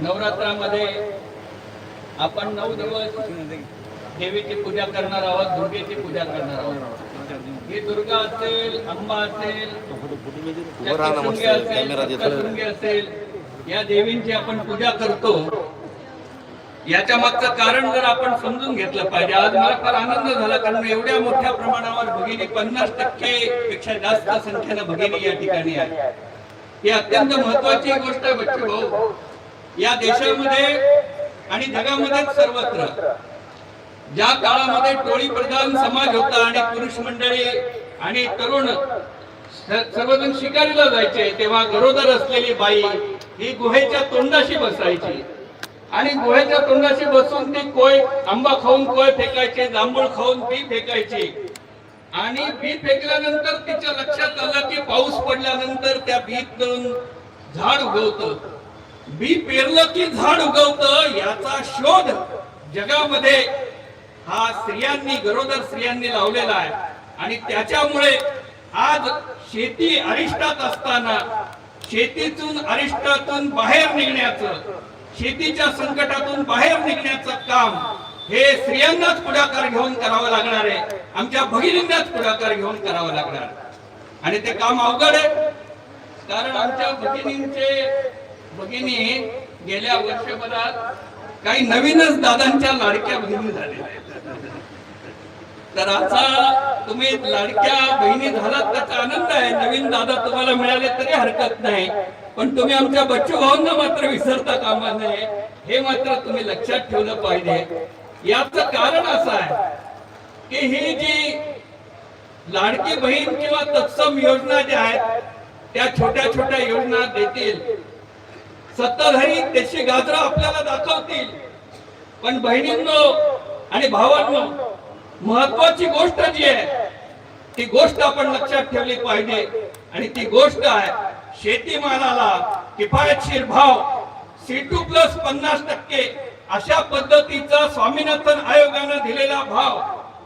नवरात्रामध्ये आपण नऊ दिवस देवीची पूजा करणार आहोत दुर्गेची पूजा करणार आहोत. ही दुर्गा असेल अंबा असेल उभं असेल असेल या देवींची आपण पूजा करतो. याच्या मागचं कारण जर आपण समजून घेतलं पाहिजे आज मला फार आनंद झाला कारण एवढ्या मोठ्या प्रमाणावर भगिनी पन्नास टक्के पेक्षा जास्त संख्येनं भगिनी या ठिकाणी आहे ही अत्यंत महत्वाची गोष्ट आहे बच्चू भाऊ. या देशामध्ये आणि जगामध्ये सर्वत्र. ज्या काळामध्ये टोळी प्रधान समाज होता आणि पुरुष मंडळी आणि तरुण सर्वजण शिकारीला जायचे तेव्हा गरोदर असलेली बाई ही गुहेच्या तोंडाशी बसायची. आणि गुहेच्या तोंडाशी बसून ती कोय आंबा खाऊन कोय फेकायची जांभूळ खाऊन बी फेकायची. आणि बी फेकल्यानंतर तिच्या लक्षात आलं की पाऊस पडल्यानंतर त्या बीतून झाड उगवतं. बी पेरलं की झाड उगवत याचा शोध जगामध्ये हा स्त्रियांनी गरोदर स्त्रियांनी लावलेला आहे. आणि त्याच्यामुळे आज शेती अरिष्टात असताना शेतीतून अरिष्टातून बाहेर निघण्याचं शेतीच्या संकटातून बाहेर निघण्याचं काम हे स्त्रियांनाच पुढाकार घेऊन करावं लागणार आहे. आमच्या भगिनींनाच पुढाकार घेऊन करावं लागणार आणि ते काम अवघड आहे. कारण आमच्या भगिनींचे भगिनी गेल्या वर्षभरात काही नवीनच दादांच्या लाडक्या बहिणी झालेल्या आहेत तर आता तुम्ही लाडक्या बहिणी झालात त्याचा आनंद आहे? नवीन दादा तुम्हाला मिळाले तरी हरकत नाही. पण तुम्ही आमच्या बच्चू भाऊंना मात्र विसरता कामा नये. हे मात्र तुम्ही लक्षात ठेवलं पाहिजे. याचं कारण असं आहे की ही जी लाडकी बहीण किंवा तत्सम योजना ज्या आहेत त्या छोट्या छोट्या योजना देतील. सत्ताधारी त्याची गाजरा आपल्याला दाखवतील. पण बहिणींनो आणि भावांनो महत्वाची गोष्ट जी आहे ती गोष्ट आपण लक्षात ठेवली पाहिजे. आणि ती गोष्ट आहे शेतीमालाला किफायतशीर भाव सी टू प्लस पन्नास टक्के अशा पद्धतीचा स्वामीनाथन आयोगानं दिलेला भाव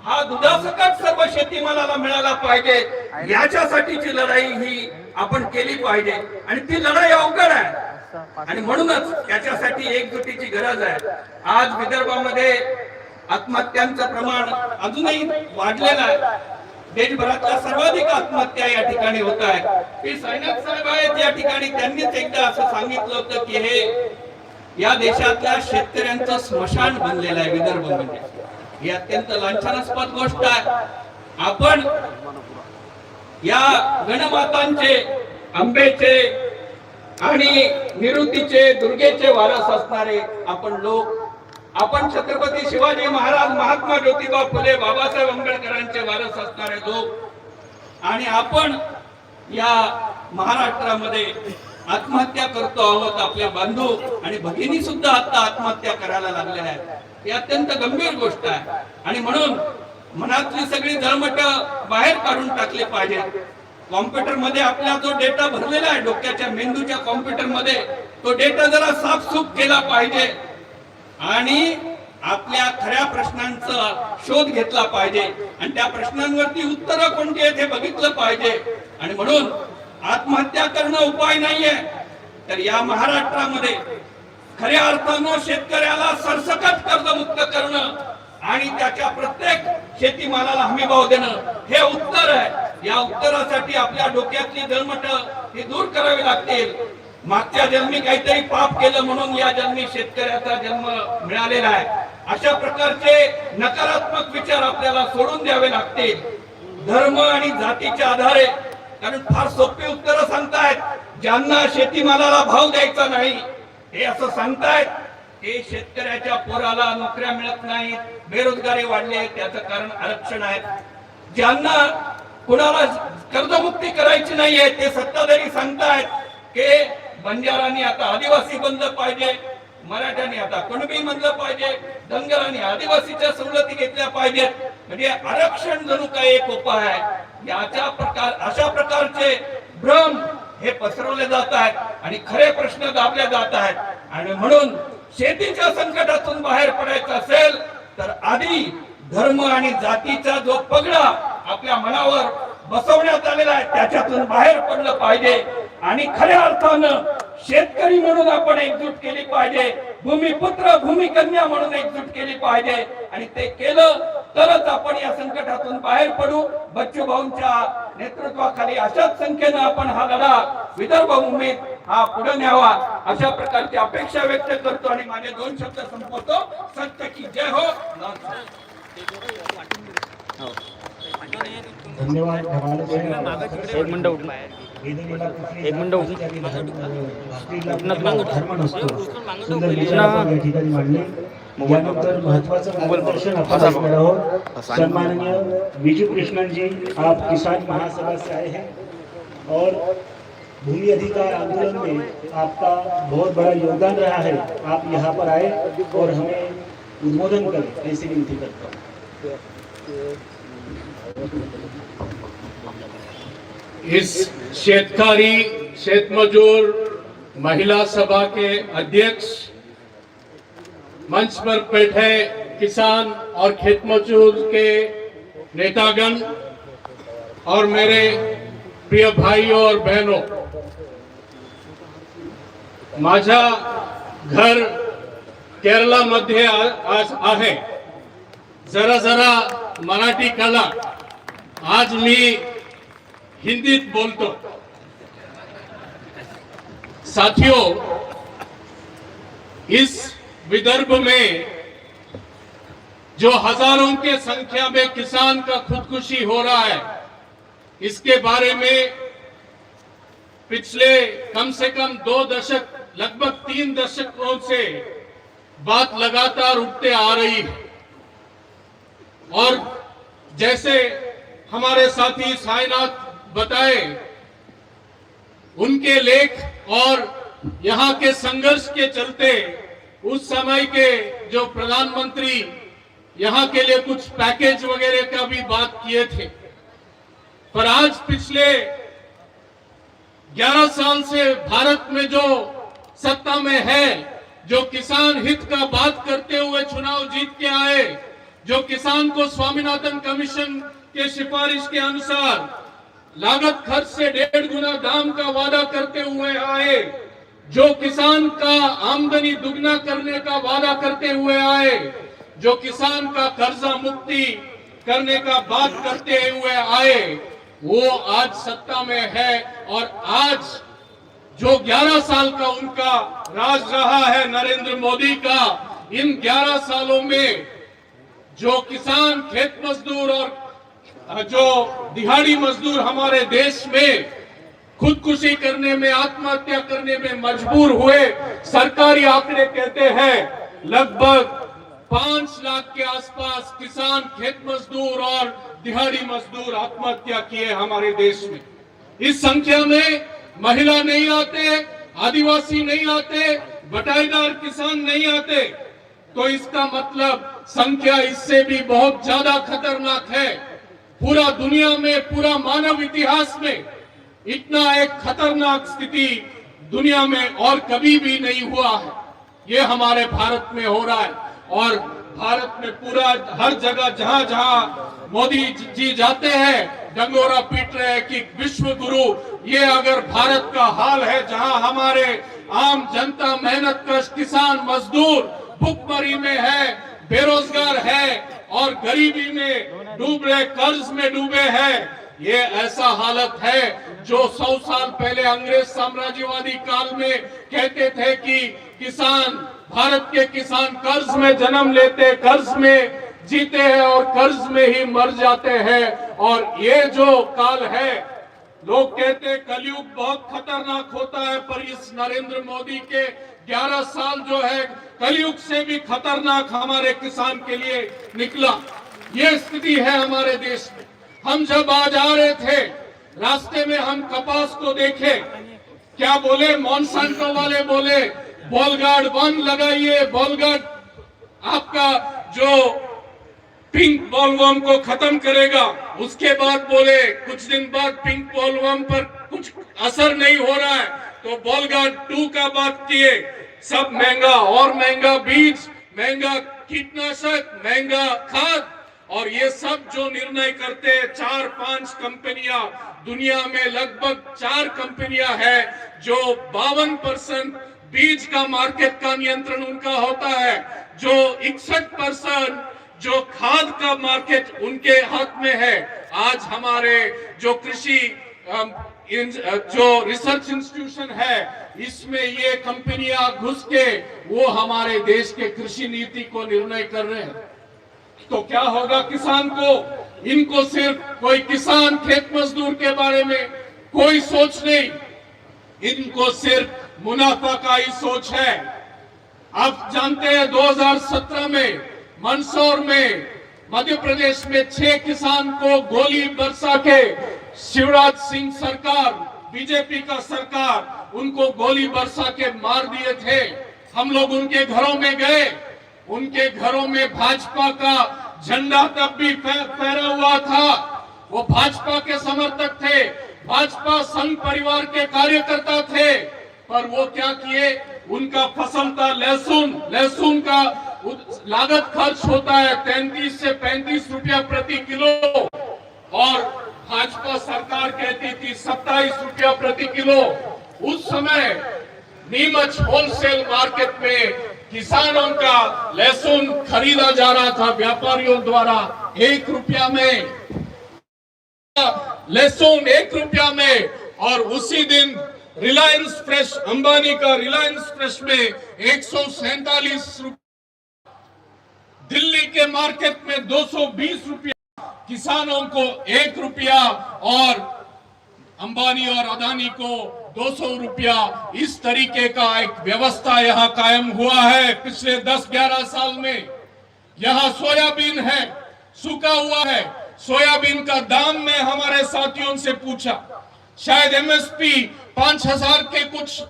हा दुधासकट सर्व शेतीमालाला मिळाला पाहिजे. याच्यासाठीची लढाई ही आपण केली पाहिजे. आणि ती लढाई अवघड आहे. आणि म्हणूनच त्याच्यासाठी एकजुटीची गरज आहे. आज विदर्भामध्ये आत्महत्यांचं प्रमाण अजूनही वाढलेलं आहे. देशभरातल्या सर्वाधिक आत्महत्या या ठिकाणी होत आहेत. हे साईनाथ साहेब आहेत या ठिकाणी. त्यांनीच एकदा असं सांगितलं होतं की हे या देशातल्या शेतकऱ्यांचं स्मशान बनलेलं आहे विदर्भ म्हणजे. ही अत्यंत लांछनास्पद गोष्ट आहे. आपण या गणमातांचे आंबेचे आणि निवृत्तीचे दुर्गेचे वारस असणारे आपण लोक आपण छत्रपती शिवाजी महाराज महात्मा ज्योतिबा फुले बाबासाहेब आंबेडकरांचे वारस असणारे लोक आणि आपण या महाराष्ट्रामध्ये आत्महत्या करतो आहोत आपल्या बांधू आणि भगिनी सुद्धा आता आत्महत्या करायला लागल्या आहेत. ही अत्यंत गंभीर गोष्ट आहे. आणि म्हणून मनातली सगळी जळमट बाहेर काढून टाकली पाहिजे कॉम्प्युटरमध्ये आपला जो डेटा भरलेला आहे डोक्याच्या मेंदूच्या कॉम्प्युटरमध्ये तो डेटा जरा साफसूफ केला पाहिजे आणि आपल्या खऱ्या प्रश्नांचा शोध घेतला पाहिजे आणि त्या प्रश्नांवरती उत्तरं कोणती आहेत हे बघितलं पाहिजे. आणि म्हणून आत्महत्या करणं उपाय नाहीये. तर या महाराष्ट्रामध्ये खऱ्या अर्थानं शेतकऱ्याला सरसकट कर्जमुक्त करणं आणि त्याच्या प्रत्येक शेतीमालाला हमीभाव देणं हे उत्तर आहे. या उत्तरासाठी आपल्या डोक्यातली जन्मट ही दूर करावी लागतील. मागच्या जन्मी काहीतरी पाप केलं म्हणून या जन्मी शेतकऱ्याचा जन्म मिळालेला आहे. अशा प्रकारचे नकारात्मक विचार आपल्याला सोडून द्यावे लागतील. धर्म आणि जातीच्या आधारे. कारण फार सोपी उत्तरं सांगतायत. ज्यांना शेतीमालाला भाव द्यायचा नाही हे असं सांगतायत हे शेतकऱ्याच्या पोराला नोकऱ्या मिळत नाहीत बेरोजगारी वाढली आहे त्याचं कारण आरक्षण आहे. ज्यांना कुणाला कर्जमुक्ती करायची नाहीये ते सत्ताधारी सांगतायत की बंजारांनी आता आदिवासी बनलं पाहिजे मराठ्यांनी आता कुणबी म्हणलं पाहिजे धनगरांनी आदिवासीच्या सवलती घेतल्या पाहिजेत. म्हणजे आरक्षण जणू काय एक उपाय आहे. याच्या प्रकार अशा प्रकारचे भ्रम हे पसरवले जात आहेत आणि खरे प्रश्न दाबले जात आहेत. आणि म्हणून शेतीच्या संकटातून बाहेर पडायचं असेल तर आधी धर्म आणि जातीचा जो पगडा आपल्या मनावर बसवण्यात आलेला आहे. त्याच्यातून बाहेर पडलं पाहिजे. आणि खऱ्या अर्थानं शेतकरी म्हणून आपण एकजूट केली पाहिजे. भूमिपुत्र भूमिकन्या म्हणून एकजूट केली पाहिजे. आणि ते केलं तरच आपण या संकटातून बाहेर पडू. बच्चू भाऊंच्या नेतृत्वाखाली अशाच संख्येनं आपण हा लढा विदर्भ भूमीत हा पुढे न्यावा. अशा प्रकारची अपेक्षा व्यक्त करतो आणि माझे दोन शब्द संपवतो. सत्य की जय हो. धन्यवाद एक मिनिट उठून एक मिनिटं उठून. धर्म नसतो सुंदर विचार आपण या ठिकाणी मांडले. यानंतर महत्वाचं मार्गदर्शन आपण ऐकणार आहोत. सन्माननीय विजू कृष्णन जी आप किसान महासभा से आए हैं. और भूमि अधिकार आंदोलन में आपका बहुत बड़ा योगदान रहा है. आप यहाँ पर आए और हमें उद्बोधन करें. ऐसी विनती करता हूँ। इस शेतकारी शेतमजूर महिला सभा के अध्यक्ष मंच पर बैठे किसान और खेत मजदूर के नेतागण और मेरे प्रिय भाइयों और बहनों, माझा घर केरला मध्ये आहे. जरा जरा मराठी कला आज मी हिंदीत बोलतो. साथियों, इस विदर्भ में जो हज़ारों के संख्या में किसान का खुदकुशी हो रहा है, इसके बारे में पिछले कम से कम दो दशक, लगभग तीन दशकों से बात लगातार उठते आ रही है। और जैसे हमारे साथी साईनाथ बताए, उनके लेख और यहाँ के संघर्ष के चलते उस समय के जो प्रधानमंत्री यहाँ के लिए कुछ पैकेज वगैरह का भी बात किए थे। पर आज पिछले 11 साल से भारत में जो सत्ता में है, जो किसान हित का बात करते हुए चुनाव जीत के आए जो किसान को स्वामीनाथन कमीशन के सिफारिश के अनुसार लागत खर्च से डेढ़ गुना दाम का वादा करते हुए आए, जो किसान का आमदनी दुगना करने का वादा करते हुए आए, जो किसान का कर्जा मुक्ति करने का बात करते हुए आए, वो आज सत्ता में है और आज जो 11 साल का उनका राज रहा है नरेंद्र मोदी का, इन 11 सालों में जो किसान खेत मजदूर और जो दिहाड़ी मजदूर हमारे देश में खुदकुशी करने में, आत्महत्या करने में मजबूर हुए, सरकारी आंकड़े कहते हैं, लगभग पाँच लाख के आसपास किसान खेत मजदूर और दिहाड़ी मजदूर आत्महत्या किए हमारे देश में। इस संख्या में महिला नहीं आते, आदिवासी नहीं आते, बटाईदार किसान नहीं आते। तो इसका मतलब संख्या इससे भी बहुत ज़्यादा खतरनाक है। पूरा दुनिया में, पूरा मानव इतिहास में इतना एक खतरनाक स्थिति दुनिया में और कभी भी नहीं हुआ है। ये हमारे भारत में हो रहा है और भारत में पूरा, हर जगह जहाँ जहाँ मोदी जी जाते हैं, डंगोरा पीट रहे हैं कि विश्व गुरु, ये अगर भारत का हाल है जहाँ हमारे आम जनता मेहनत कश किसान मजदूर भुखमरी में है बेरोजगार है और गरीबी में डूब रहे, कर्ज में डूबे हैं, ये ऐसा हालत है जो सौ साल पहले अंग्रेज़ साम्राज्यवादी काल में कहते थे कि किसान, भारत के किसान कर्ज में जन्म लेते, कर्ज में जीते हैं और कर्ज में ही मर जाते हैं। और ये जो काल है लोग कहते कलयुग बहुत खतरनाक होता है, पर इस नरेंद्र मोदी के 11 साल जो है, कलयुग से भी खतरनाक हमारे किसान के लिए निकला। ये स्थिति है हमारे देश में। हम जब आज आ रहे थे, रास्ते में हम कपास को देखे, क्या बोले? मॉन्सांटो वाले बोले, बॉलगार्ड वन लगाइए, बॉलगार्ड आपका जो पिंक बॉलवर्म को खत्म करेगा। उसके बाद बोले, कुछ दिन बाद पिंक बॉलवर्म पर कुछ असर नहीं हो रहा है। तो बॉलगार्ड टू का बात किए। सब महँगा और महँगा बीज, महँगा कीटनाशक, महँगा खाद, और ये सब जो निर्णय करते हैं, चार पाँच कंपनियाँ, दुनिया में लगभग चार कंपनियाँ हैं, जो बावन परसेंट बीज का मार्केट का नियंत्रण उनका होता है, जो इकसठ परसेंट जो खाद का मार्केट उनके हाथ में है, आज हमारे जो कृषि जो रिसर्च इंस्टीट्यूशन है, इसमें ये कंपनियाँ घुस के, वो हमारे देश के कृषि नीति को निर्णय कर रहे हैं। तो क्या होगा किसान को? इनको सिर्फ़ कोई किसान खेत मजदूर के बारे में कोई सोच नहीं। इनको सिर्फ़ मुनाफा का ही सोच है। आप जानते हैं 2017 में मंदसौर में मध्य प्रदेश में छह किसान को गोली बरसा के शिवराज सिंह सरकार, बीजेपी का सरकार, उनको गोली बरसा के मार दिए थे। हम लोग उनके घरों में गए। उनके घरों में भाजपा का झंडा तब भी फहरा हुआ था। वो भाजपा के समर्थक थे। भाजपा संघ परिवार के कार्यकर्ता थे। पर वो क्या किए? उनका फ़सल था लहसुन लहसुन का लागत खर्च होता है तैंतीस से पैंतीस रुपया प्रति किलो। और भाजपा सरकार कहती थी सत्ताईस रुपया प्रति किलो। उस समय नीमच होलसेल मार्केट में किसानों का लहसुन खरीदा जा रहा था, व्यापारियों द्वारा एक रुपया में। लहसुन एक रुपया में, और उसी दिन रिलायंस फ्रेश अंबानी का रिलायंस फ्रेश में एक सौ सैतालीस रुपया दिल्ली के मार्केट में 220 रुपया, किसानों को एक रुपया और अंबानी और अदानी को 200 रुपया। इस तरीके का एक व्यवस्था यहाँ कायम हुआ है पिछले 10-11 साल में। यहाँ सोयाबीन है, सूखा हुआ है। सोयाबीन का दाम में हमारे साथियों से पूछा। शायद एमएसपी पाँच हज़ार के कुछ